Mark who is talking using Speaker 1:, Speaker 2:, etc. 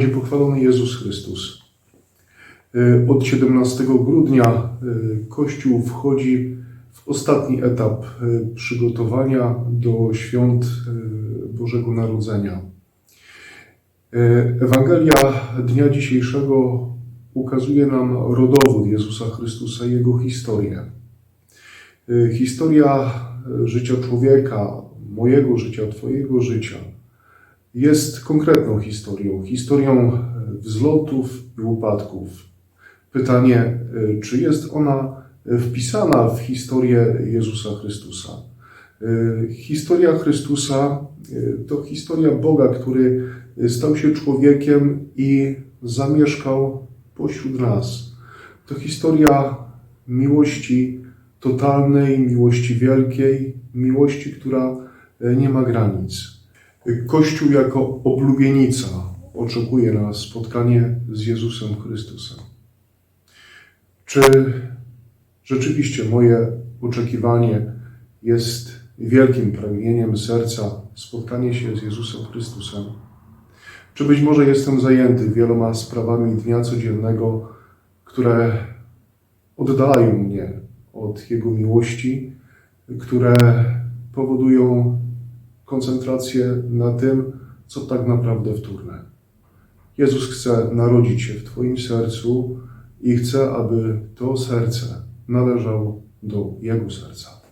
Speaker 1: Będzie pochwalony Jezus Chrystus. E, Od 17 grudnia e, Kościół wchodzi w ostatni etap e, przygotowania do świąt Bożego Narodzenia. Ewangelia dnia dzisiejszego ukazuje nam rodowód Jezusa Chrystusa jego historię. Historia życia człowieka, mojego życia, Twojego życia jest konkretną historią, historią e, wzlotów i upadków. Pytanie, e, czy jest ona e, wpisana w historię Jezusa Chrystusa? Historia Chrystusa to historia Boga, który stał się człowiekiem i zamieszkał pośród nas. To historia miłości totalnej, miłości wielkiej, miłości, która nie ma granic. Kościół jako oblubienica oczekuje na spotkanie z Jezusem Chrystusem. Czy rzeczywiście moje oczekiwanie jest wielkim pragnieniem serca spotkanie się z Jezusem Chrystusem? Czy być może jestem zajęty wieloma sprawami dnia codziennego, które oddalają mnie od Jego miłości, które powodują koncentrację na tym, co tak naprawdę wtórne. Jezus chce narodzić się w Twoim sercu i chce, aby to serce należało do Jego serca.